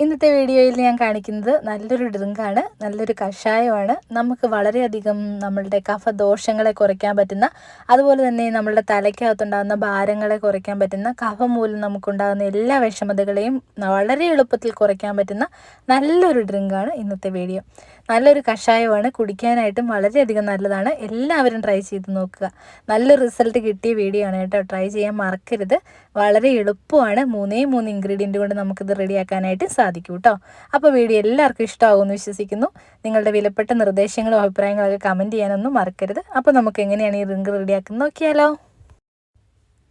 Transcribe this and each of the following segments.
ഇന്നത്തെ വീഡിയോയിൽ ഞാൻ കാണിക്കുന്നത് നല്ലൊരു ഡ്രിങ്കാണ് നല്ലൊരു കഷായമാണ്. നമുക്ക് വളരെയധികം നമ്മളുടെ കഫദോഷങ്ങളെ കുറയ്ക്കാൻ പറ്റുന്ന അതുപോലെ തന്നെ നമ്മളുടെ തലയ്ക്കകത്തുണ്ടാകുന്ന ഭാരങ്ങളെ കുറയ്ക്കാൻ പറ്റുന്ന കഫം മൂലം നമുക്കുണ്ടാകുന്ന എല്ലാ വിഷമതകളെയും വളരെ എളുപ്പത്തിൽ കുറയ്ക്കാൻ പറ്റുന്ന നല്ലൊരു ഡ്രിങ്കാണ് ഇന്നത്തെ വീഡിയോ. നല്ലൊരു കഷായമാണ്. കുടിക്കാനായിട്ടും വളരെയധികം നല്ലതാണ്. എല്ലാവരും ട്രൈ ചെയ്ത് നോക്കുക. നല്ല റിസൾട്ട് കിട്ടിയ വീഡിയോ ആണ് കേട്ടോ. ട്രൈ ചെയ്യാൻ മറക്കരുത്. വളരെ എളുപ്പമാണ്. മൂന്നേ മൂന്ന് ഇൻഗ്രീഡിയന്റ് കൊണ്ട് നമുക്കിത് റെഡിയാക്കാനായിട്ട് സാധിക്കും കേട്ടോ. അപ്പോൾ വീഡിയോ എല്ലാവർക്കും ഇഷ്ടമാകുമെന്ന് വിശ്വസിക്കുന്നു. നിങ്ങളുടെ വിലപ്പെട്ട നിർദ്ദേശങ്ങളും അഭിപ്രായങ്ങളൊക്കെ കമന്റ് ചെയ്യാനൊന്നും മറക്കരുത്. അപ്പോൾ നമുക്ക് എങ്ങനെയാണ് ഈ റിങ്ക് റെഡിയാക്കുന്നത് നോക്കിയാലോ.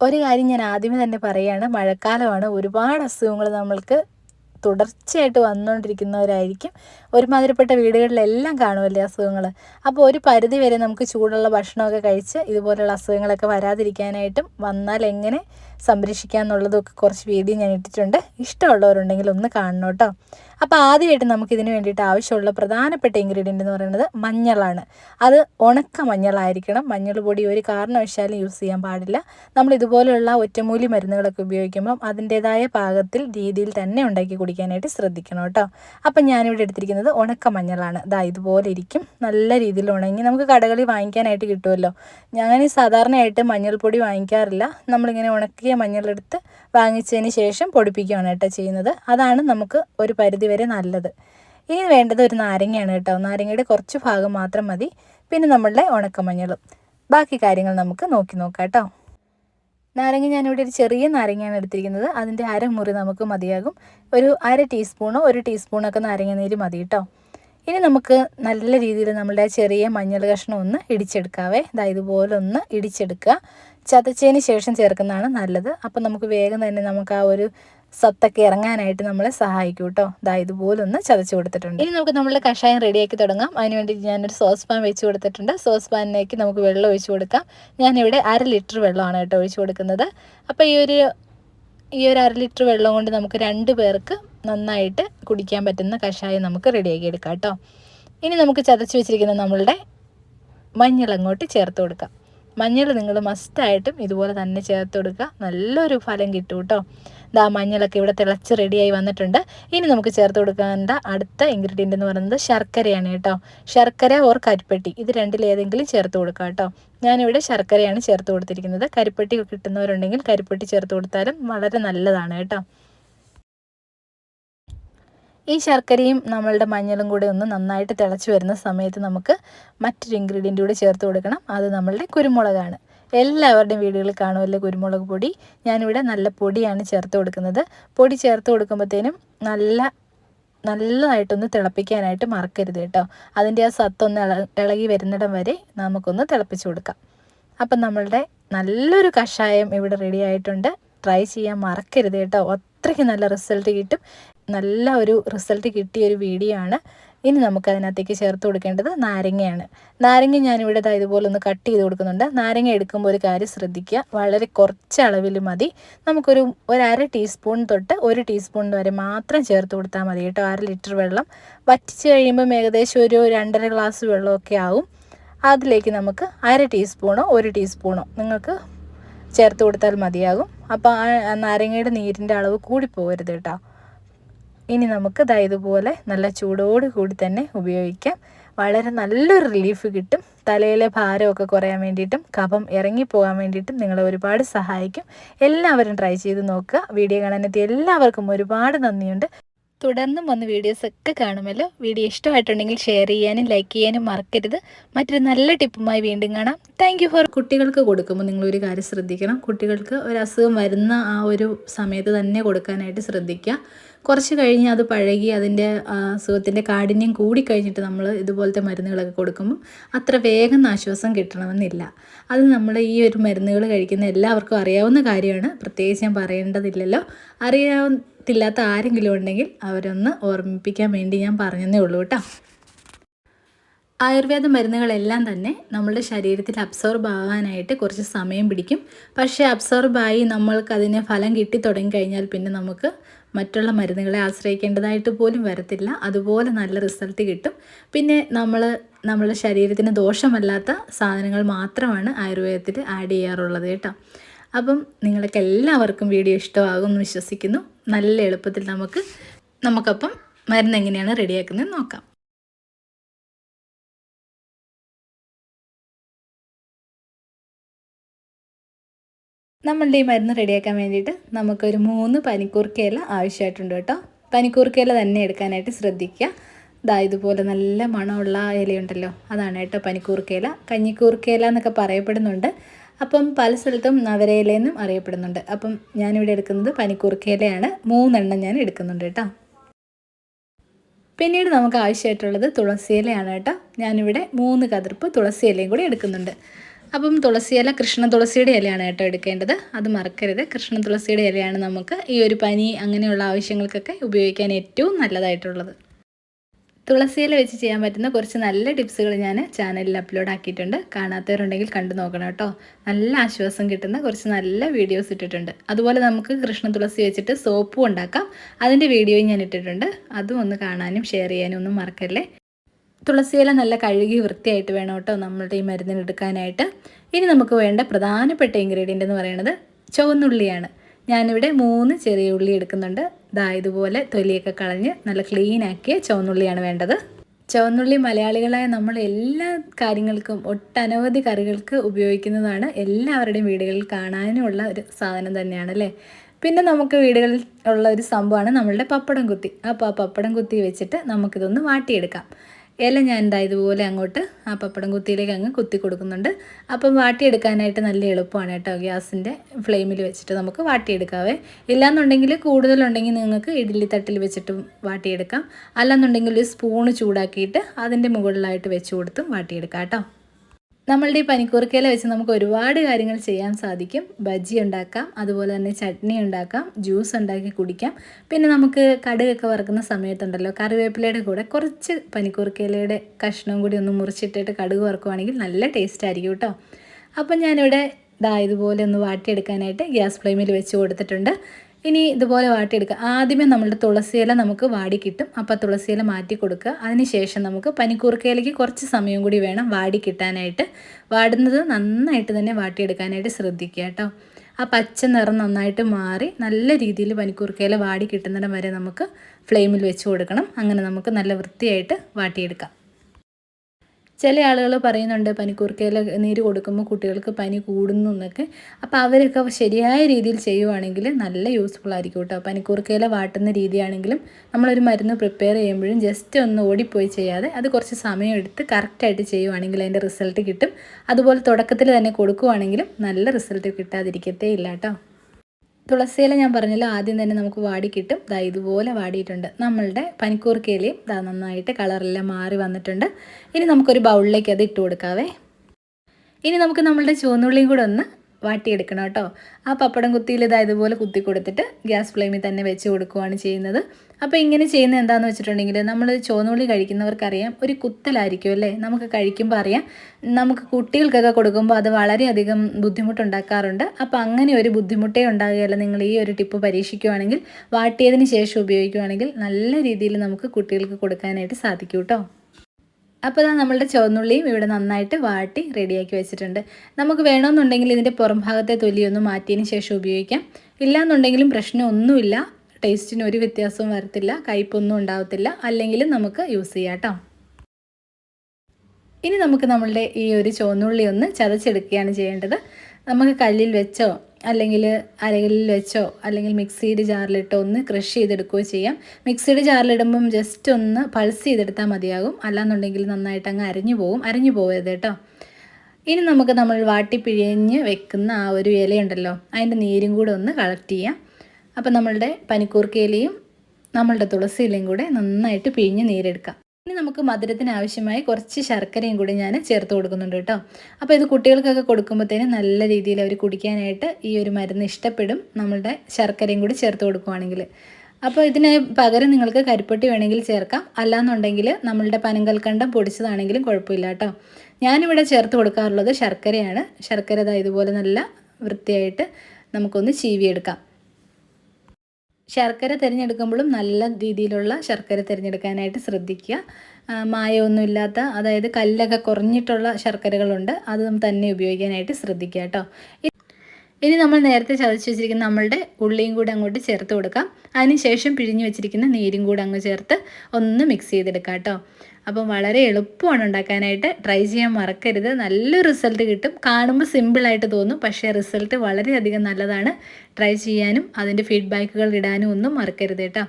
ഒരു കാര്യം ഞാൻ ആദ്യമേ തന്നെ പറയുകയാണ് മഴക്കാലമാണ്. ഒരുപാട് അസുഖങ്ങൾ നമ്മൾക്ക് തുടർച്ചയായിട്ട് വന്നുകൊണ്ടിരിക്കുന്നവരായിരിക്കും. ഒരുമാതിരിപ്പെട്ട വീടുകളിലെല്ലാം കാണുമല്ലേ അസുഖങ്ങൾ അപ്പോൾ ഒരു പരിധി വരെ നമുക്ക് ചൂടുള്ള ഭക്ഷണമൊക്കെ കഴിച്ച് ഇതുപോലുള്ള അസുഖങ്ങളൊക്കെ വരാതിരിക്കാനായിട്ടും വന്നാൽ എങ്ങനെ സംരക്ഷിക്കുക എന്നുള്ളതൊക്കെ കുറച്ച് വീഡിയോ ഞാൻ ഇട്ടിട്ടുണ്ട്. ഇഷ്ടമുള്ളവരുണ്ടെങ്കിൽ ഒന്ന് കാണണം കേട്ടോ. അപ്പോൾ ആദ്യമായിട്ട് നമുക്ക് ഇതിന് വേണ്ടിയിട്ട് ആവശ്യമുള്ള പ്രധാനപ്പെട്ട ഇൻഗ്രീഡിയന്റ് എന്ന് പറയുന്നത് മഞ്ഞളാണ്. അത് ഉണക്ക മഞ്ഞളായിരിക്കണം. മഞ്ഞൾ പൊടി ഒരു കാരണവശാലും യൂസ് ചെയ്യാൻ പാടില്ല. നമ്മൾ ഇതുപോലെയുള്ള ഒറ്റമൂലി മരുന്നുകളൊക്കെ ഉപയോഗിക്കുമ്പം അതിന്റേതായ പാകത്തിൽ രീതിയിൽ തന്നെ ഉണ്ടാക്കി കുടിക്കാനായിട്ട് ശ്രദ്ധിക്കണം കേട്ടോ. അപ്പം ഞാനിവിടെ എടുത്തിരിക്കുന്നത് ഉണക്ക മഞ്ഞളാണ് ദാ ഇതുപോലെ ഇരിക്കും. നല്ല രീതിയിൽ ഉണങ്ങി നമുക്ക് കടകളിൽ വാങ്ങിക്കാനായിട്ട് കിട്ടുമല്ലോ. ഞാൻ സാധാരണയായിട്ട് മഞ്ഞൾപ്പൊടി വാങ്ങിക്കാറില്ല. നമ്മളിങ്ങനെ ഉണക്കിയ മഞ്ഞളെടുത്ത് വാങ്ങിച്ചതിന് ശേഷം പൊടിപ്പിക്കുകയാണ് കേട്ടോ ചെയ്യുന്നത്. അതാണ് നമുക്ക് ഒരു പരിധിവരെ നല്ലത്. ഇനി വേണ്ടത് ഒരു നാരങ്ങയാണ് കേട്ടോ. നാരങ്ങയുടെ കുറച്ച് ഭാഗം മാത്രം മതി. പിന്നെ നമ്മളുടെ ഉണക്കമഞ്ഞളും. ബാക്കി കാര്യങ്ങൾ നമുക്ക് നോക്കി നോക്കാം കേട്ടോ. നാരങ്ങ ഞാനിവിടെ ഒരു ചെറിയ നാരങ്ങയാണ് എടുത്തിരിക്കുന്നത്. അതിന്റെ അരമുറി നമുക്ക് മതിയാകും. ഒരു അര ടീസ്പൂണോ ഒരു ടീസ്പൂണൊക്കെ നാരങ്ങ നീര് മതി കേട്ടോ ഇനി നമുക്ക് നല്ല രീതിയിൽ നമ്മളുടെ ചെറിയ മഞ്ഞൾ കഷ്ണം ഒന്ന് ഇടിച്ചെടുക്കാവേ. ഇതാ ഇതുപോലെ ഒന്ന് ഇടിച്ചെടുക്കുക. ചതച്ചതിന് ശേഷം ചേർക്കുന്നതാണ് നല്ലത്. അപ്പം നമുക്ക് വേഗം തന്നെ നമുക്ക് ആ ഒരു സത്തൊക്കെ ഇറങ്ങാനായിട്ട് നമ്മളെ സഹായിക്കും കേട്ടോ ദാ ഇതുപോലെ ഒന്ന് ചതച്ച് കൊടുത്തിട്ടുണ്ട്. ഇനി നമുക്ക് നമ്മുടെ കഷായം റെഡിയാക്കി തുടങ്ങാം. അതിനുവേണ്ടി ഞാനൊരു സോസ് പാൻ വെച്ച് കൊടുത്തിട്ടുണ്ട്. സോസ് പാനിലേക്ക് നമുക്ക് വെള്ളം ഒഴിച്ച് കൊടുക്കാം. ഞാനിവിടെ അര ലിറ്റർ വെള്ളമാണ് കേട്ടോ ഒഴിച്ച് കൊടുക്കുന്നത്. അപ്പോൾ ഈ ഒരു ഈ ഒരു അര ലിറ്റർ വെള്ളം കൊണ്ട് നമുക്ക് രണ്ട് പേർക്ക് നന്നായിട്ട് കുടിക്കാൻ പറ്റുന്ന കഷായം നമുക്ക് റെഡിയാക്കി എടുക്കാം കേട്ടോ ഇനി നമുക്ക് ചതച്ച് വെച്ചിരിക്കുന്ന നമ്മളുടെ മഞ്ഞൾ അങ്ങോട്ട് ചേർത്ത് കൊടുക്കാം. മഞ്ഞൾ നിങ്ങൾ മസ്റ്റായിട്ടും ഇതുപോലെ തന്നെ ചേർത്ത് കൊടുക്കുക. നല്ലൊരു ഫലം കിട്ടും കേട്ടോ ദാ മഞ്ഞളൊക്കെ ഇവിടെ തിളച്ച് റെഡിയായി വന്നിട്ടുണ്ട്. ഇനി നമുക്ക് ചേർത്ത് കൊടുക്കേണ്ട അടുത്ത ഇൻഗ്രീഡിയന്റ് എന്ന് പറയുന്നത് ശർക്കരയാണ് കേട്ടോ. ശർക്കര ഓർ കരിപ്പെട്ടി. ഇത് രണ്ടിലേതെങ്കിലും ചേർത്ത് കൊടുക്കുക കേട്ടോ. ഞാനിവിടെ ശർക്കരയാണ് ചേർത്ത് കൊടുത്തിരിക്കുന്നത്. കരിപ്പെട്ടി കിട്ടുന്നവരുണ്ടെങ്കിൽ കരിപ്പെട്ടി ചേർത്ത് കൊടുത്താലും വളരെ നല്ലതാണ് കേട്ടോ. ഈ ശർക്കരയും നമ്മളുടെ മഞ്ഞളും കൂടെ ഒന്ന് നന്നായിട്ട് തിളച്ച് വരുന്ന സമയത്ത് നമുക്ക് മറ്റൊരു ഇൻഗ്രീഡിയന്റ് കൂടി ചേർത്ത് കൊടുക്കണം. അത് നമ്മളുടെ കുരുമുളകാണ്. എല്ലാവരുടെയും വീടുകളിൽ കാണുമല്ലോ കുരുമുളക് പൊടി ഞാനിവിടെ നല്ല പൊടിയാണ് ചേർത്ത് കൊടുക്കുന്നത്. പൊടി ചേർത്ത് കൊടുക്കുമ്പോഴത്തേനും നല്ല നല്ലതായിട്ടൊന്ന് തിളപ്പിക്കാനായിട്ട് മറക്കരുത് കേട്ടോ. അതിന്റെ ആ സത്തൊന്ന് ഇളകി വരുന്നിടം വരെ നമുക്കൊന്ന് തിളപ്പിച്ച് കൊടുക്കാം. അപ്പം നമ്മളുടെ നല്ലൊരു കഷായം ഇവിടെ റെഡി ആയിട്ടുണ്ട്. ട്രൈ ചെയ്യാൻ മറക്കരുത് കേട്ടോ. അത്രയ്ക്ക് നല്ല റിസൾട്ട് കിട്ടും. നല്ല ഒരു റിസൾട്ട് കിട്ടിയ ഒരു വീഡിയോ ആണ്. ഇനി നമുക്ക് അതിനകത്തേക്ക് ചേർത്ത് കൊടുക്കേണ്ടത് നാരങ്ങയാണ്. നാരങ്ങ ഞാനിവിടെ ഇതാ ഇതുപോലെ ഒന്ന് കട്ട് ചെയ്ത് കൊടുക്കുന്നുണ്ട്. നാരങ്ങ എടുക്കുമ്പോൾ ഒരു കാര്യം ശ്രദ്ധിക്കുക. വളരെ കുറച്ച് അളവിൽ മതി. നമുക്കൊരു ഒരു അര ടീസ്പൂൺ തൊട്ട് ഒരു ടീസ്പൂൺ വരെ മാത്രം ചേർത്ത് കൊടുത്താൽ മതി കേട്ടോ. അര ലിറ്റർ വെള്ളം. വറ്റിച്ച് കഴിയുമ്പം ഏകദേശം ഒരു രണ്ടര ഗ്ലാസ് വെള്ളമൊക്കെ ആവും. അതിലേക്ക് നമുക്ക് അര ടീസ്പൂണോ ഒരു ടീസ്പൂണോ നിങ്ങൾക്ക് ചേർത്ത് കൊടുത്താൽ മതിയാകും. അപ്പോൾ ആ നാരങ്ങയുടെ നീരിന്റെ അളവ് കൂടി പോകരുത് കേട്ടോ. ഇനി നമുക്ക് ദാ ഇതുപോലെ നല്ല ചൂടോട് കൂടി തന്നെ ഉപയോഗിക്കാം. വളരെ നല്ലൊരു റിലീഫ് കിട്ടും. തലയിലെ ഭാരമൊക്കെ കുറയാൻ വേണ്ടിയിട്ടും കഫം ഇറങ്ങിപ്പോകാൻ വേണ്ടിയിട്ടും നിങ്ങളെ ഒരുപാട് സഹായിക്കും. എല്ലാവരും ട്രൈ ചെയ്ത് നോക്കുക. വീഡിയോ കാണാനെത്തിയ എല്ലാവർക്കും ഒരുപാട് നന്ദിയുണ്ട്. തുടർന്നും വന്ന് വീഡിയോസ് ഒക്കെ കാണുമല്ലോ. വീഡിയോ ഇഷ്ടമായിട്ടുണ്ടെങ്കിൽ ഷെയർ ചെയ്യാനും ലൈക്ക് ചെയ്യാനും മറക്കരുത്. മറ്റൊരു നല്ല ടിപ്പുമായി വീണ്ടും കാണാം. താങ്ക് ഫോർ കുട്ടികൾക്ക് കൊടുക്കുമ്പോൾ നിങ്ങളൊരു കാര്യം ശ്രദ്ധിക്കണം. കുട്ടികൾക്ക് ഒരു അസുഖം വരുന്ന ആ ഒരു സമയത്ത് തന്നെ കൊടുക്കാനായിട്ട് ശ്രദ്ധിക്കുക. കുറച്ച് കഴിഞ്ഞ് അത് പഴകി അതിന്റെ അസുഖത്തിന്റെ കാഠിന്യം കൂടിക്കഴിഞ്ഞിട്ട് നമ്മൾ ഇതുപോലത്തെ മരുന്നുകളൊക്കെ കൊടുക്കുമ്പോൾ അത്ര വേഗം ആശ്വാസം കിട്ടണമെന്നില്ല. അത് നമ്മൾ ഈ ഒരു മരുന്നുകൾ കഴിക്കുന്ന എല്ലാവർക്കും അറിയാവുന്ന കാര്യമാണ്. പ്രത്യേകിച്ച് ഞാൻ പറയേണ്ടതില്ലല്ലോ. അറിയാത്തില്ലാത്ത ആരെങ്കിലും ഉണ്ടെങ്കിൽ അവരൊന്ന് ഓർമ്മിപ്പിക്കാൻ വേണ്ടി ഞാൻ പറഞ്ഞതേ ഉള്ളൂ കേട്ടോ. ആയുർവേദ മരുന്നുകളെല്ലാം തന്നെ നമ്മളുടെ ശരീരത്തിൽ അബ്സോർബ് ആവാനായിട്ട് കുറച്ച് സമയം പിടിക്കും. പക്ഷേ അബ്സോർബായി നമ്മൾക്ക് അതിന് ഫലം കിട്ടി തുടങ്ങി കഴിഞ്ഞാൽ പിന്നെ നമുക്ക് മറ്റുള്ള മരുന്നുകളെ ആശ്രയിക്കേണ്ടതായിട്ട് പോലും വരത്തില്ല. അതുപോലെ നല്ല റിസൾട്ട് കിട്ടും. പിന്നെ നമ്മൾ നമ്മുടെ ശരീരത്തിന് ദോഷമല്ലാത്ത സാധനങ്ങൾ മാത്രമാണ് ആയുർവേദത്തിൽ ആഡ് ചെയ്യാറുള്ളത് കേട്ടോ. അപ്പം നിങ്ങൾക്ക് എല്ലാവർക്കും വീഡിയോ ഇഷ്ടമാകും എന്ന് വിശ്വസിക്കുന്നു. നല്ല എളുപ്പത്തിൽ നമുക്ക് നമുക്കപ്പം മരുന്ന് എങ്ങനെയാണ് റെഡിയാക്കുന്നത് നോക്കാം. നമ്മളുടെ ഈ മരുന്ന് റെഡിയാക്കാൻ വേണ്ടിയിട്ട് നമുക്കൊരു മൂന്ന് പനിക്കൂർക്കയില ആവശ്യമായിട്ടുണ്ട് കേട്ടോ. പനിക്കൂർക്കയില തന്നെ എടുക്കാനായിട്ട് ശ്രദ്ധിക്കുക. ഇതാ ഇതുപോലെ നല്ല മണമുള്ള ഇലയുണ്ടല്ലോ അതാണ് കേട്ടോ പനിക്കൂർക്കയില കഞ്ഞിക്കൂർക്കയില എന്നൊക്കെ പറയപ്പെടുന്നുണ്ട്. അപ്പം പല സ്ഥലത്തും നവരയിലെന്നും അറിയപ്പെടുന്നുണ്ട്. അപ്പം ഞാനിവിടെ എടുക്കുന്നത് പനിക്കൂർക്കയിലയാണ് മൂന്നെണ്ണം ഞാൻ എടുക്കുന്നുണ്ട് കേട്ടോ. പിന്നീട് നമുക്ക് ആവശ്യമായിട്ടുള്ളത് തുളസിയിലയാണ് കേട്ടോ. ഞാനിവിടെ മൂന്ന് കതിർപ്പ് തുളസിയിലയും കൂടി എടുക്കുന്നുണ്ട്. അപ്പം തുളസിയില കൃഷ്ണ തുളസിയുടെ ഇലയാണ് കേട്ടോ എടുക്കേണ്ടത്. അത് മറക്കരുത്. കൃഷ്ണ തുളസിയുടെ ഇലയാണ് നമുക്ക് ഈ ഒരു പനി അങ്ങനെയുള്ള ആവശ്യങ്ങൾക്കൊക്കെ ഉപയോഗിക്കാൻ ഏറ്റവും നല്ലതായിട്ടുള്ളത്. തുളസിയില വെച്ച് ചെയ്യാൻ പറ്റുന്ന കുറച്ച് നല്ല ടിപ്സുകൾ ഞാൻ ചാനലിൽ അപ്ലോഡ് ആക്കിയിട്ടുണ്ട്. കാണാത്തവരുണ്ടെങ്കിൽ കണ്ടു നോക്കണം കേട്ടോ. നല്ല ആശ്വാസം കിട്ടുന്ന കുറച്ച് നല്ല വീഡിയോസ് ഇട്ടിട്ടുണ്ട്. അതുപോലെ നമുക്ക് കൃഷ്ണ തുളസി വെച്ചിട്ട് സോപ്പും ഉണ്ടാക്കാം. അതിന്റെ വീഡിയോയും ഞാൻ ഇട്ടിട്ടുണ്ട്. അതും ഒന്ന് കാണാനും ഷെയർ ചെയ്യാനും ഒന്നും മറക്കല്ലേ? തുളസിയില നല്ല കഴുകി വൃത്തിയായിട്ട് വേണം കേട്ടോ നമ്മളുടെ ഈ മരുന്നിന് എടുക്കാനായിട്ട്. ഇനി നമുക്ക് വേണ്ട പ്രധാനപ്പെട്ട ഇൻഗ്രീഡിയന്റ് എന്ന് പറയുന്നത് ചുവന്നുള്ളിയാണ്. ഞാനിവിടെ മൂന്ന് ചെറിയ ഉള്ളി എടുക്കുന്നുണ്ട്. ദാ ഇതുപോലെ തൊലിയൊക്കെ കളഞ്ഞ് നല്ല ക്ലീനാക്കിയ ചുവന്നുള്ളിയാണ് വേണ്ടത്. ചുവന്നുള്ളി മലയാളികളായ നമ്മൾ എല്ലാ കാര്യങ്ങൾക്കും ഒട്ടനവധി കറികൾക്ക് ഉപയോഗിക്കുന്നതാണ്. എല്ലാവരുടെയും വീടുകളിൽ കാണാനുമുള്ള ഒരു സാധനം തന്നെയാണ് അല്ലേ? പിന്നെ നമുക്ക് വീടുകളിൽ ഉള്ള ഒരു സംഭവമാണ് നമ്മളുടെ പപ്പടം കുത്തി. അപ്പോൾ ആ പപ്പടം കുത്തി വെച്ചിട്ട് നമുക്കിതൊന്ന് വാട്ടിയെടുക്കാം. ഇല ഞാൻ എന്താ ഇതുപോലെ അങ്ങോട്ട് ആ പപ്പടം കുത്തിയിലേക്ക് അങ്ങ് കുത്തി കൊടുക്കുന്നുണ്ട്. അപ്പം വാട്ടിയെടുക്കാനായിട്ട് നല്ല എളുപ്പമാണ് കേട്ടോ ഗ്യാസിന്റെ ഫ്ലെയിമിൽ വെച്ചിട്ട് നമുക്ക് വാട്ടിയെടുക്കാവേ. ഇല്ലാന്നുണ്ടെങ്കിൽ കൂടുതലുണ്ടെങ്കിൽ നിങ്ങൾക്ക് ഇഡ്ഡലി തട്ടിൽ വെച്ചിട്ടും വാട്ടിയെടുക്കാം. അല്ലാന്നുണ്ടെങ്കിൽ ഒരു സ്പൂണ് ചൂടാക്കിയിട്ട് അതിന്റെ മുകളിലായിട്ട് വെച്ച് കൊടുത്തും വാട്ടിയെടുക്കാം കേട്ടോ. നമ്മളുടെ ഈ പനിക്കൂർക്കയില വെച്ച് നമുക്ക് ഒരുപാട് കാര്യങ്ങൾ ചെയ്യാൻ സാധിക്കും. ബജ്ജി ഉണ്ടാക്കാം അതുപോലെ തന്നെ ചട്നി ഉണ്ടാക്കാം ജ്യൂസ് ഉണ്ടാക്കി കുടിക്കാം. പിന്നെ നമുക്ക് കടുകൊക്കെ വറുക്കുന്ന സമയത്തുണ്ടല്ലോ കറിവേപ്പിലയുടെ കൂടെ കുറച്ച് പനിക്കൂർക്കയിലയുടെ കഷ്ണം കൂടി ഒന്ന് മുറിച്ചിട്ടിട്ട് കടുക് വറുക്കുവാണെങ്കിൽ നല്ല ടേസ്റ്റ് ആയിരിക്കും കേട്ടോ. അപ്പം ഞാനിവിടെ ദാ ഇതുപോലെ ഒന്ന് വാട്ടിയെടുക്കാനായിട്ട് ഗ്യാസ് ഫ്ലെയിമിൽ വെച്ച് കൊടുത്തിട്ടുണ്ട്. ഇനി ഇതുപോലെ വാട്ടിയെടുക്കുക. ആദ്യമേ നമ്മളുടെ തുളസിയില നമുക്ക് വാടി കിട്ടും അപ്പോൾ തുളസിയില മാറ്റി കൊടുക്കുക അതിനുശേഷം നമുക്ക് പനിക്കൂർക്കയിലേക്ക് കുറച്ച് സമയം കൂടി വേണം വാടി കിട്ടാനായിട്ട് വാടുന്നത് നന്നായിട്ട് തന്നെ വാട്ടിയെടുക്കാനായിട്ട് ശ്രദ്ധിക്കുക കേട്ടോ. ആ പച്ച നിറം നന്നായിട്ട് മാറി നല്ല രീതിയിൽ പനിക്കൂർക്കയില വാടി കിട്ടുന്നിടം വരെ നമുക്ക് ഫ്ലെയിമിൽ വെച്ച് കൊടുക്കണം. അങ്ങനെ നമുക്ക് നല്ല വൃത്തിയായിട്ട് വാട്ടിയെടുക്കാം. ചില ആളുകൾ പറയുന്നുണ്ട് പനിക്കൂർക്കയില നീര് കൊടുക്കുമ്പോൾ കുട്ടികൾക്ക് പനി കൂടുന്നു എന്നൊക്കെ. അപ്പോൾ അവരൊക്കെ ശരിയായ രീതിയിൽ ചെയ്യുവാണെങ്കിൽ നല്ല യൂസ്ഫുൾ ആയിരിക്കും കേട്ടോ. പനിക്കൂർക്കയില വാട്ടുന്ന രീതിയാണെങ്കിലും നമ്മളൊരു മരുന്ന് പ്രിപ്പയർ ചെയ്യുമ്പോഴും ജസ്റ്റ് ഒന്ന് ഓടിപ്പോയി ചെയ്യാതെ അത് കുറച്ച് സമയം എടുത്ത് കറക്റ്റായിട്ട് ചെയ്യുവാണെങ്കിൽ അതിന്റെ റിസൾട്ട് കിട്ടും. അതുപോലെ തുടക്കത്തിൽ തന്നെ കൊടുക്കുവാണെങ്കിലും നല്ല റിസൾട്ട് കിട്ടാതിരിക്കത്തേ ഇല്ല കേട്ടോ. തുളസിയില ഞാൻ പറഞ്ഞല്ലോ ആദ്യം തന്നെ നമുക്ക് വാടി കിട്ടും. ദാ ഇതുപോലെ വാടിയിട്ടുണ്ട്. നമ്മളുടെ പനിക്കൂർക്കയിലയും ദാ നന്നായിട്ട് കളറെല്ലാം മാറി വന്നിട്ടുണ്ട്. ഇനി നമുക്കൊരു ബൗളിലേക്ക് അത് ഇട്ട് കൊടുക്കാവേ. ഇനി നമുക്ക് നമ്മളുടെ ചുവന്നുള്ളിയും കൂടെ ഒന്ന് വാട്ടിയെടുക്കണം കേട്ടോ. ആ പപ്പടം കുത്തിയിൽ ഇതാ ഇതുപോലെ കുത്തി കൊടുത്തിട്ട് ഗ്യാസ് ഫ്ലെയിമിൽ തന്നെ വെച്ച് കൊടുക്കുകയാണ് ചെയ്യുന്നത്. അപ്പോൾ ഇങ്ങനെ ചെയ്യുന്നത് എന്താണെന്ന് വെച്ചിട്ടുണ്ടെങ്കിൽ നമ്മൾ ചോന്നുള്ളി കഴിക്കുന്നവർക്കറിയാം ഒരു കുത്തലായിരിക്കും അല്ലേ? നമുക്ക് കഴിക്കുമ്പോൾ അറിയാം. നമുക്ക് കുട്ടികൾക്കൊക്കെ കൊടുക്കുമ്പോൾ അത് വളരെയധികം ബുദ്ധിമുട്ടുണ്ടാക്കാറുണ്ട്. അപ്പോൾ അങ്ങനെ ഒരു ബുദ്ധിമുട്ടേ ഉണ്ടാകുകയല്ല. നിങ്ങൾ ഈ ഒരു ടിപ്പ് പരീക്ഷിക്കുകയാണെങ്കിൽ വാട്ടിയതിന് ശേഷം ഉപയോഗിക്കുകയാണെങ്കിൽ നല്ല രീതിയിൽ നമുക്ക് കുട്ടികൾക്ക് കൊടുക്കാനായിട്ട് സാധിക്കും കേട്ടോ. അപ്പോൾ ഇതാ നമ്മളുടെ ചുവന്നുള്ളിയും ഇവിടെ നന്നായിട്ട് വാട്ടി റെഡിയാക്കി വെച്ചിട്ടുണ്ട്. നമുക്ക് വേണമെന്നുണ്ടെങ്കിൽ ഇതിന്റെ പുറം ഭാഗത്തെ തൊലിയൊന്ന് മാറ്റിയതിന് ശേഷം ഉപയോഗിക്കാം. ഇല്ലാന്നുണ്ടെങ്കിലും പ്രശ്നമൊന്നുമില്ല. ടേസ്റ്റിന് ഒരു വ്യത്യാസവും വരത്തില്ല. കയ്പൊന്നും ഉണ്ടാവത്തില്ല. അല്ലെങ്കിൽ നമുക്ക് യൂസ് ചെയ്യാം കേട്ടോ ഇനി നമുക്ക് നമ്മളുടെ ഈ ഒരു ചുവന്നുള്ളി ഒന്ന് ചതച്ചെടുക്കുകയാണ് ചെയ്യേണ്ടത്. നമുക്ക് കല്ലിൽ വെച്ചോ അല്ലെങ്കിൽ അരകല്ലിൽ വെച്ചോ അല്ലെങ്കിൽ മിക്സിയുടെ ജാറിലിട്ടോ ഒന്ന് ക്രഷ് ചെയ്തെടുക്കുകയോ ചെയ്യാം. മിക്സിയുടെ ജാറിലിടുമ്പം ജസ്റ്റ് ഒന്ന് പൾസ് ചെയ്തെടുത്താൽ മതിയാകും. അല്ലാന്നുണ്ടെങ്കിൽ നന്നായിട്ട് അങ്ങ് അരഞ്ഞു പോകും അരഞ്ഞു പോകരുത് കേട്ടോ. ഇനി നമുക്ക് നമ്മൾ വാട്ടി പിഴിഞ്ഞ് വെക്കുന്ന ആ ഒരു ഇലയുണ്ടല്ലോ. അതിന്റെ നീരും കൂടെ ഒന്ന് കളക്ട് ചെയ്യാം. അപ്പോൾ നമ്മളുടെ പനിക്കൂർക്കയിലയും നമ്മളുടെ തുളസി ഇലയും കൂടെ നന്നായിട്ട് പിഴിഞ്ഞ് നീരെടുക്കാം. ഇനി നമുക്ക് മധുരത്തിന് ആവശ്യമായി കുറച്ച് ശർക്കരയും കൂടി ഞാൻ ചേർത്ത് കൊടുക്കുന്നുണ്ട് കേട്ടോ. അപ്പോൾ ഇത് കുട്ടികൾക്കൊക്കെ കൊടുക്കുമ്പോഴത്തേനും നല്ല രീതിയിൽ അവർ കുടിക്കാനായിട്ട് ഈ ഒരു മരുന്ന് ഇഷ്ടപ്പെടും. നമ്മളുടെ ശർക്കരയും കൂടി ചേർത്ത് കൊടുക്കുവാണെങ്കിൽ. അപ്പോൾ ഇതിന് പകരം നിങ്ങൾക്ക് കരിപ്പൊട്ടി വേണമെങ്കിൽ ചേർക്കാം. അല്ലാന്നുണ്ടെങ്കിൽ നമ്മളുടെ പനങ്കൽക്കണ്ടം പൊടിച്ചതാണെങ്കിലും കുഴപ്പമില്ല കേട്ടോ. ഞാനിവിടെ ചേർത്ത് കൊടുക്കാറുള്ളത് ശർക്കരയാണ്. ശർക്കര ഇതാ ഇതുപോലെ നല്ല വൃത്തിയായിട്ട് നമുക്കൊന്ന് ചീവിയെടുക്കാം. ശർക്കര തിരഞ്ഞെടുക്കുമ്പോഴും നല്ല രീതിയിലുള്ള ശർക്കര തിരഞ്ഞെടുക്കാനായിട്ട് ശ്രദ്ധിക്കുക. മായമൊന്നുമില്ലാത്ത അതായത് കല്ലൊക്കെ കുറഞ്ഞിട്ടുള്ള ശർക്കരകളുണ്ട്. അതും തന്നെ ഉപയോഗിക്കാനായിട്ട് ശ്രദ്ധിക്കുക കേട്ടോ. ഇനി നമ്മൾ നേരത്തെ ചതച്ച് വെച്ചിരിക്കുന്ന നമ്മളുടെ ഉള്ളിയും കൂടെ അങ്ങോട്ട് ചേർത്ത് കൊടുക്കാം. അതിനുശേഷം പിഴിഞ്ഞ് വെച്ചിരിക്കുന്ന നീരും കൂടെ അങ്ങ് ചേർത്ത് ഒന്ന് മിക്സ് ചെയ്തെടുക്കാം കേട്ടോ. അപ്പം വളരെ എളുപ്പമാണ് ഉണ്ടാക്കാനായിട്ട്. ട്രൈ ചെയ്യാൻ മറക്കരുത്. നല്ല റിസൾട്ട് കിട്ടും. കാണുമ്പോൾ സിമ്പിളായിട്ട് തോന്നും. പക്ഷേ റിസൾട്ട് വളരെയധികം നല്ലതാണ്. ട്രൈ ചെയ്യാനും അതിന്റെ ഫീഡ്ബാക്കുകൾ ഇടാനും ഒന്നും മറക്കരുത് കേട്ടോ.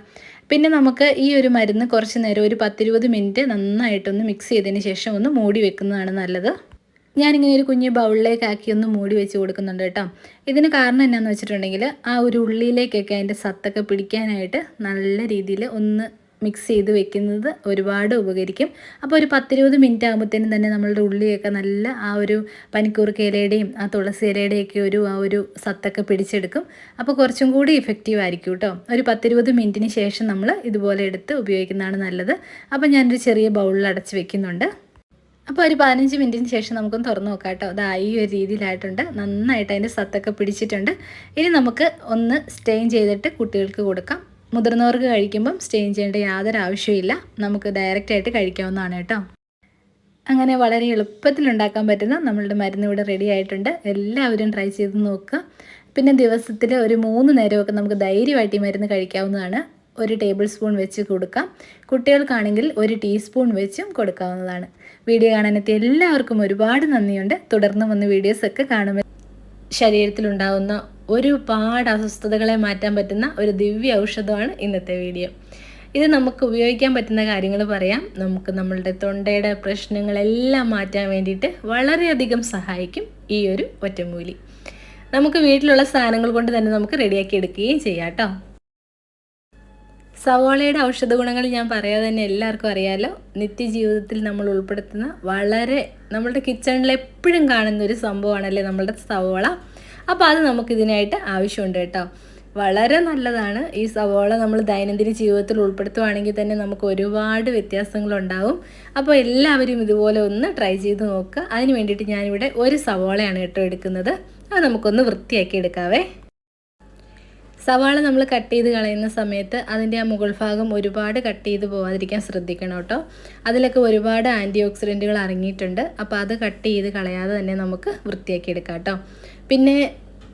പിന്നെ നമുക്ക് ഈ ഒരു മരുന്ന് കുറച്ച് നേരം ഒരു പത്തിരുപത് മിനിറ്റ് നന്നായിട്ടൊന്ന് മിക്സ് ചെയ്തതിന് ശേഷം ഒന്ന് മൂടി വെക്കുന്നതാണ് നല്ലത്. ഞാനിങ്ങനെ ഒരു കുഞ്ഞ് ബൗളിലേക്ക് ആക്കി ഒന്ന് മൂടി വെച്ച് കൊടുക്കുന്നുണ്ട് കേട്ടോ. ഇതിന് കാരണം എന്നാന്ന് വെച്ചിട്ടുണ്ടെങ്കിൽ ആ ഒരു ഉള്ളിയിലേക്കൊക്കെ അതിന്റെ സത്തൊക്കെ പിടിക്കാനായിട്ട് നല്ല രീതിയിൽ ഒന്ന് മിക്സ് ചെയ്ത് വെക്കുന്നത് ഒരുപാട് ഉപകരിക്കും. അപ്പോൾ ഒരു പത്തിരുപത് മിനിറ്റ് ആകുമ്പോഴത്തേനും തന്നെ നമ്മളുടെ ഉള്ളിയൊക്കെ നല്ല ആ ഒരു പനിക്കൂർക്ക ഇലയുടെയും ആ തുളസി ഇലയുടെയൊക്കെ ഒരു ആ ഒരു സത്തൊക്കെ പിടിച്ചെടുക്കും. അപ്പോൾ കുറച്ചും കൂടി ഇഫക്റ്റീവ് ആയിരിക്കും കേട്ടോ. ഒരു പത്തിരുപത് മിനിറ്റിന് ശേഷം നമ്മൾ ഇതുപോലെ എടുത്ത് ഉപയോഗിക്കുന്നതാണ് നല്ലത്. അപ്പോൾ ഞാനൊരു ചെറിയ ബൗളിൽ അടച്ച് വെക്കുന്നുണ്ട്. അപ്പോൾ ഒരു പതിനഞ്ച് മിനിറ്റിന് ശേഷം നമുക്കൊന്ന് തുറന്ന് നോക്കാം കേട്ടോ. അതാ ഈ ഒരു രീതിയിലായിട്ടുണ്ട്. നന്നായിട്ട് അതിന്റെ സത്തൊക്കെ പിടിച്ചിട്ടുണ്ട്. ഇനി നമുക്ക് ഒന്ന് സ്റ്റെയിൻ ചെയ്തിട്ട് കുട്ടികൾക്ക് കൊടുക്കാം. മുതിർന്നവർക്ക് കഴിക്കുമ്പം സ്റ്റെയിൻ ചെയ്യേണ്ട യാതൊരു ആവശ്യമില്ല നമുക്ക് ഡയറക്റ്റായിട്ട് കഴിക്കാവുന്നതാണ് കേട്ടോ. അങ്ങനെ വളരെ എളുപ്പത്തിൽ ഉണ്ടാക്കാൻ പറ്റുന്ന നമ്മളുടെ മരുന്ന് ഇവിടെ റെഡി ആയിട്ടുണ്ട്. എല്ലാവരും ട്രൈ ചെയ്ത് നോക്കുക. പിന്നെ ദിവസത്തിൽ ഒരു മൂന്ന് നേരമൊക്കെ നമുക്ക് ധൈര്യമായിട്ട് ഈ മരുന്ന് കഴിക്കാവുന്നതാണ്. ഒരു ടേബിൾ സ്പൂൺ വെച്ച് കൊടുക്കാം. കുട്ടികൾക്കാണെങ്കിൽ ഒരു ടീസ്പൂൺ വെച്ചും കൊടുക്കാവുന്നതാണ്. വീഡിയോ കാണാനെത്തിയ എല്ലാവർക്കും ഒരുപാട് നന്ദിയുണ്ട്. തുടർന്ന് വന്ന് വീഡിയോസ് വീഡിയോസൊക്കെ കാണുമ്പോൾ ശരീരത്തിലുണ്ടാകുന്ന ഒരുപാട് അസ്വസ്ഥതകളെ മാറ്റാൻ പറ്റുന്ന ഒരു ദിവ്യ ഔഷധമാണ് ഇന്നത്തെ വീഡിയോ. ഇത് നമുക്ക് ഉപയോഗിക്കാൻ പറ്റുന്ന കാര്യങ്ങൾ പറയാം. നമുക്ക് നമ്മളുടെ തൊണ്ടയുടെ പ്രശ്നങ്ങളെല്ലാം മാറ്റാൻ വേണ്ടിയിട്ട് വളരെയധികം സഹായിക്കും ഈ ഒരു ഒറ്റമൂലി. നമുക്ക് വീട്ടിലുള്ള സാധനങ്ങൾ കൊണ്ട് തന്നെ നമുക്ക് റെഡിയാക്കി എടുക്കുകയും ചെയ്യാം കേട്ടോ. സവോളയുടെ ഔഷധ ഗുണങ്ങൾ ഞാൻ പറയാതെ തന്നെ എല്ലാവർക്കും അറിയാലോ. നിത്യജീവിതത്തിൽ നമ്മൾ ഉൾപ്പെടുത്തുന്ന വളരെ നമ്മളുടെ കിച്ചണിൽ എപ്പോഴും കാണുന്ന ഒരു സംഭവമാണല്ലേ നമ്മളുടെ സവോള. അപ്പോൾ അത് നമുക്ക് ഇതിനായിട്ട് ആവശ്യമുണ്ട് കേട്ടോ. വളരെ നല്ലതാണ് ഈ സവോള നമ്മൾ ദൈനംദിന ജീവിതത്തിൽ ഉൾപ്പെടുത്തുവാണെങ്കിൽ തന്നെ നമുക്ക് ഒരുപാട് വ്യത്യാസങ്ങളുണ്ടാവും. അപ്പോൾ എല്ലാവരും ഇതുപോലെ ഒന്ന് ട്രൈ ചെയ്ത് നോക്കുക. അതിന് വേണ്ടിയിട്ട് ഞാനിവിടെ ഒരു സവോളയാണ് കേട്ടോ എടുക്കുന്നത്. അത് നമുക്കൊന്ന് വൃത്തിയാക്കി എടുക്കാവേ സവാള നമ്മൾ കട്ട് ചെയ്ത് കളയുന്ന സമയത്ത് അതിന്റെ ആ മുകൾ ഭാഗം ഒരുപാട് കട്ട് ചെയ്ത് പോവാതിരിക്കാൻ ശ്രദ്ധിക്കണം കേട്ടോ. അതിലൊക്കെ ഒരുപാട് ആന്റി ഓക്സിഡന്റുകൾ അടങ്ങിയിട്ടുണ്ട്. അപ്പോൾ അത് കട്ട് ചെയ്ത് കളയാതെ തന്നെ നമുക്ക് വൃത്തിയാക്കി എടുക്കാം കേട്ടോ. പിന്നെ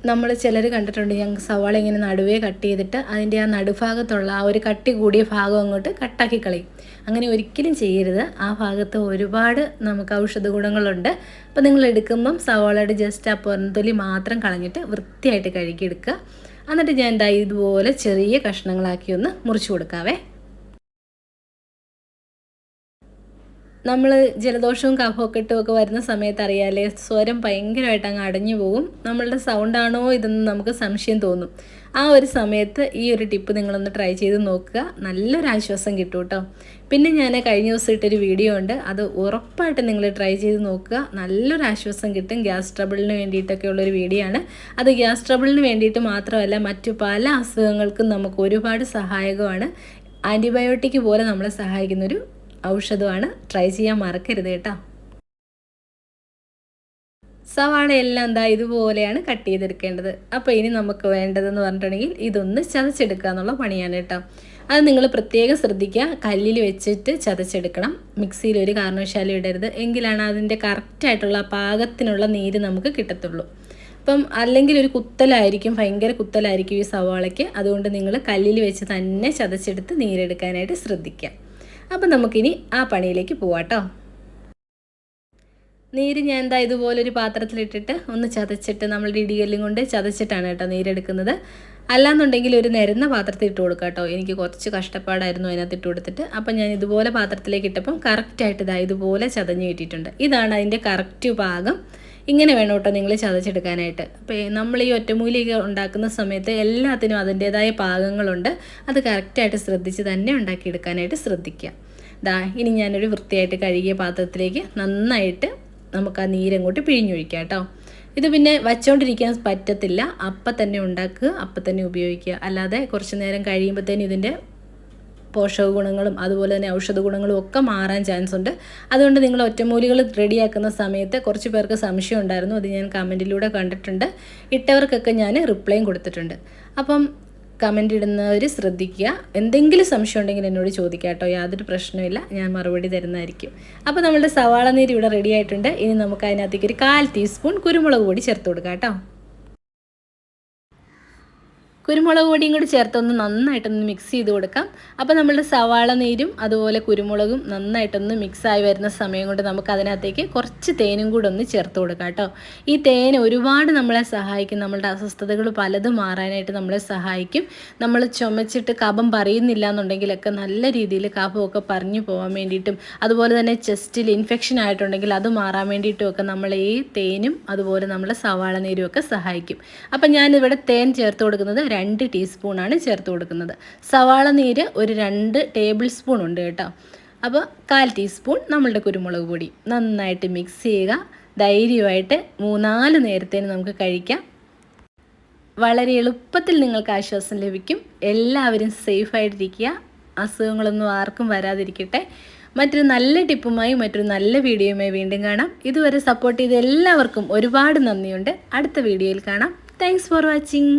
നമ്മൾ ചിലർ കണ്ടിട്ടുണ്ട് ഞങ്ങൾക്ക് സവാള ഇങ്ങനെ നടുവേ കട്ട് ചെയ്തിട്ട് അതിന്റെ ആ നടുഭാഗത്തുള്ള ആ ഒരു കട്ടി കൂടിയ ഭാഗം അങ്ങോട്ട് കട്ടാക്കി കളയും. അങ്ങനെ ഒരിക്കലും ചെയ്യരുത്. ആ ഭാഗത്ത് ഒരുപാട് നമുക്ക് ഔഷധ ഗുണങ്ങളുണ്ട്. അപ്പോൾ നിങ്ങൾ എടുക്കുമ്പം സവാളയുടെ ജസ്റ്റ് ആ പുറന്തൊലി മാത്രം കളഞ്ഞിട്ട് വൃത്തിയായിട്ട് കഴുകിയെടുക്കുക. എന്നിട്ട് ഞാൻ എന്താ ഇതുപോലെ ചെറിയ കഷ്ണങ്ങളാക്കി ഒന്ന് മുറിച്ചു കൊടുക്കാവേ. നമ്മൾ ജലദോഷവും കഫമൊക്കെ ഇട്ടുമൊക്കെ വരുന്ന സമയത്ത് അറിയാലേ സ്വരം ഭയങ്കരമായിട്ട് അങ്ങ് അടഞ്ഞു പോകും നമ്മളുടെ സൗണ്ടാണോ ഇതെന്ന് നമുക്ക് സംശയം തോന്നും. ആ ഒരു സമയത്ത് ഈ ഒരു ടിപ്പ് നിങ്ങളൊന്ന് ട്രൈ ചെയ്ത് നോക്കുക. നല്ലൊരു ആശ്വാസം കിട്ടും കേട്ടോ. പിന്നെ ഞാൻ കഴിഞ്ഞ ദിവസം ഇട്ടൊരു വീഡിയോ ഉണ്ട്. അത് ഉറപ്പായിട്ട് നിങ്ങൾ ട്രൈ ചെയ്ത് നോക്കുക. നല്ലൊരു ആശ്വാസം കിട്ടും. ഗ്യാസ് ട്രബിളിന് വേണ്ടിയിട്ടൊക്കെ ഉള്ളൊരു വീഡിയോ ആണ്. അത് ഗ്യാസ് ട്രബിളിന് വേണ്ടിയിട്ട് മാത്രമല്ല മറ്റു പല അസുഖങ്ങൾക്കും നമുക്ക് ഒരുപാട് സഹായകമാണ്. ആന്റിബയോട്ടിക് പോലെ നമ്മളെ സഹായിക്കുന്നൊരു ഔഷധമാണ്. ട്രൈ ചെയ്യാൻ മറക്കരുത് കേട്ടോ. സവാള എല്ലാം എന്താ ഇതുപോലെയാണ് കട്ട് ചെയ്തെടുക്കേണ്ടത്. അപ്പോൾ ഇനി നമുക്ക് വേണ്ടതെന്ന് പറഞ്ഞിട്ടുണ്ടെങ്കിൽ ഇതൊന്ന് ചതച്ചെടുക്കുക എന്നുള്ള പണിയാണ് കേട്ടോ. അത് നിങ്ങൾ പ്രത്യേകം ശ്രദ്ധിക്കുക. കല്ലിൽ വെച്ചിട്ട് ചതച്ചെടുക്കണം. മിക്സിയിൽ ഒരു കാരണവശാലും ഇടരുത്. എങ്കിലാണ് അതിന്റെ കറക്റ്റായിട്ടുള്ള പാകത്തിനുള്ള നീര് നമുക്ക് കിട്ടത്തുള്ളൂ. അപ്പം അല്ലെങ്കിൽ ഒരു കുത്തലായിരിക്കും ഭയങ്കര കുത്തലായിരിക്കും ഈ സവാളയ്ക്ക്. അതുകൊണ്ട് നിങ്ങൾ കല്ലിൽ വെച്ച് തന്നെ ചതച്ചെടുത്ത് നീരെടുക്കാനായിട്ട് ശ്രദ്ധിക്കുക. അപ്പം നമുക്കിനി ആ പണിയിലേക്ക് പോവാട്ടോ നീര് ഞാൻ എന്താ ഇതുപോലൊരു പാത്രത്തിലിട്ടിട്ട് ഒന്ന് ചതച്ചിട്ട് നമ്മൾ ഇടികല്ലും കൊണ്ട് ചതച്ചിട്ടാണ് കേട്ടോ നീരെടുക്കുന്നത്. അല്ലാന്നുണ്ടെങ്കിൽ ഒരു നിരന്ന പാത്രത്തിൽ ഇട്ട് കൊടുക്കുക കേട്ടോ. എനിക്ക് കുറച്ച് കഷ്ടപ്പാടായിരുന്നു അതിനകത്ത് ഇട്ട് കൊടുത്തിട്ട്. അപ്പം ഞാൻ ഇതുപോലെ പാത്രത്തിലേക്ക് ഇട്ടപ്പം കറക്റ്റായിട്ട് ഇതാ ഇതുപോലെ ചതഞ്ഞ് കിട്ടിയിട്ടുണ്ട്. ഇതാണ് അതിന്റെ കറക്റ്റ് ഭാഗം. ഇങ്ങനെ വേണം കേട്ടോ നിങ്ങൾ ചതച്ചെടുക്കാനായിട്ട്. അപ്പോൾ നമ്മൾ ഈ ഒറ്റമൂലിയൊക്കെ ഉണ്ടാക്കുന്ന സമയത്ത് എല്ലാത്തിനും അതിന്റേതായ പാകങ്ങളുണ്ട്. അത് കറക്റ്റായിട്ട് ശ്രദ്ധിച്ച് തന്നെ ഉണ്ടാക്കിയെടുക്കാനായിട്ട് ശ്രദ്ധിക്കുക. ദാ ഇനി ഞാനൊരു വൃത്തിയായിട്ട് കഴുകിയ പാത്രത്തിലേക്ക് നന്നായിട്ട് നമുക്ക് ആ നീരങ്ങോട്ട് പിഴിഞ്ഞൊഴിക്കാം കേട്ടോ. ഇത് പിന്നെ വച്ചുകൊണ്ടിരിക്കാൻ പറ്റത്തില്ല. അപ്പം തന്നെ ഉണ്ടാക്കുക അപ്പം തന്നെ ഉപയോഗിക്കുക. അല്ലാതെ കുറച്ച് നേരം കഴിയുമ്പോഴത്തേനും ഇതിന്റെ പോഷക ഗുണങ്ങളും അതുപോലെ തന്നെ ഔഷധ ഗുണങ്ങളും ഒക്കെ മാറാൻ ചാൻസ് ഉണ്ട്. അതുകൊണ്ട് നിങ്ങൾ ഒറ്റമൂലികൾ റെഡിയാക്കുന്ന സമയത്ത് കുറച്ച് പേർക്ക് സംശയം ഉണ്ടായിരുന്നു. അത് ഞാൻ കമന്റിലൂടെ കണ്ടിട്ടുണ്ട്. ഇട്ടവർക്കൊക്കെ ഞാൻ റിപ്ലൈയും കൊടുത്തിട്ടുണ്ട്. അപ്പം കമന്റ് ഇടുന്നവർ ശ്രദ്ധിക്കുക. എന്തെങ്കിലും സംശയം ഉണ്ടെങ്കിൽ എന്നോട് ചോദിക്കുക കേട്ടോ. യാതൊരു പ്രശ്നമില്ല ഞാൻ മറുപടി തരുന്നതായിരിക്കും. അപ്പോൾ നമ്മുടെ സവാള നീര് ഇവിടെ റെഡി ആയിട്ടുണ്ട്. ഇനി നമുക്ക് അതിനകത്തേക്ക് ഒരു കാൽ ടീസ്പൂൺ കുരുമുളക് പൊടി ചേർത്ത് കൊടുക്കാം കേട്ടോ. കുരുമുളക് പൊടിയും കൂടി ചേർത്തൊന്ന് നന്നായിട്ടൊന്ന് മിക്സ് ചെയ്ത് കൊടുക്കാം. അപ്പോൾ നമ്മളുടെ സവാള നീരും അതുപോലെ കുരുമുളകും നന്നായിട്ടൊന്ന് മിക്സായി വരുന്ന സമയം കൊണ്ട് നമുക്ക് അതിനകത്തേക്ക് കുറച്ച് തേനും കൂടെ ഒന്ന് ചേർത്ത് കൊടുക്കാം കേട്ടോ. ഈ തേൻ ഒരുപാട് നമ്മളെ സഹായിക്കും നമ്മളുടെ അസ്വസ്ഥതകൾ പലതും മാറാനായിട്ട് നമ്മളെ സഹായിക്കും. നമ്മൾ ചുമച്ചിട്ട് കഫം പറയുന്നില്ല എന്നുണ്ടെങ്കിലൊക്കെ നല്ല രീതിയിൽ കഫമൊക്കെ പറഞ്ഞു പോകാൻ വേണ്ടിയിട്ടും അതുപോലെ തന്നെ ചെസ്റ്റിൽ ഇൻഫെക്ഷൻ ആയിട്ടുണ്ടെങ്കിൽ അത് മാറാൻ വേണ്ടിയിട്ടും ഒക്കെ നമ്മൾ ഈ തേനും അതുപോലെ നമ്മളെ സവാള നീരും ഒക്കെ സഹായിക്കും. അപ്പം ഞാനിവിടെ തേൻ ചേർത്ത് കൊടുക്കുന്നത് രണ്ട് ടീസ്പൂണാണ് ചേർത്ത് കൊടുക്കുന്നത്. സവാള നീര് ഒരു രണ്ട് ടേബിൾ സ്പൂൺ ഉണ്ട് കേട്ടോ. അപ്പോൾ കാൽ ടീസ്പൂൺ നമ്മളുടെ കുരുമുളക് പൊടി. നന്നായിട്ട് മിക്സ് ചെയ്യുക. ധൈര്യമായിട്ട് മൂന്നാൽ നേരത്തേന് നമുക്ക് കഴിക്കാം. വളരെ എളുപ്പത്തിൽ നിങ്ങൾക്ക് ആശ്വാസം ലഭിക്കും. എല്ലാവരും സേഫായിട്ടിരിക്കുക. അസുഖങ്ങളൊന്നും ആർക്കും വരാതിരിക്കട്ടെ. മറ്റൊരു നല്ല ടിപ്പുമായി മറ്റൊരു നല്ല വീഡിയോയുമായി വീണ്ടും കാണാം. ഇതുവരെ സപ്പോർട്ട് ചെയ്ത എല്ലാവർക്കും ഒരുപാട് നന്ദിയുണ്ട്. അടുത്ത വീഡിയോയിൽ കാണാം. Thanks for watching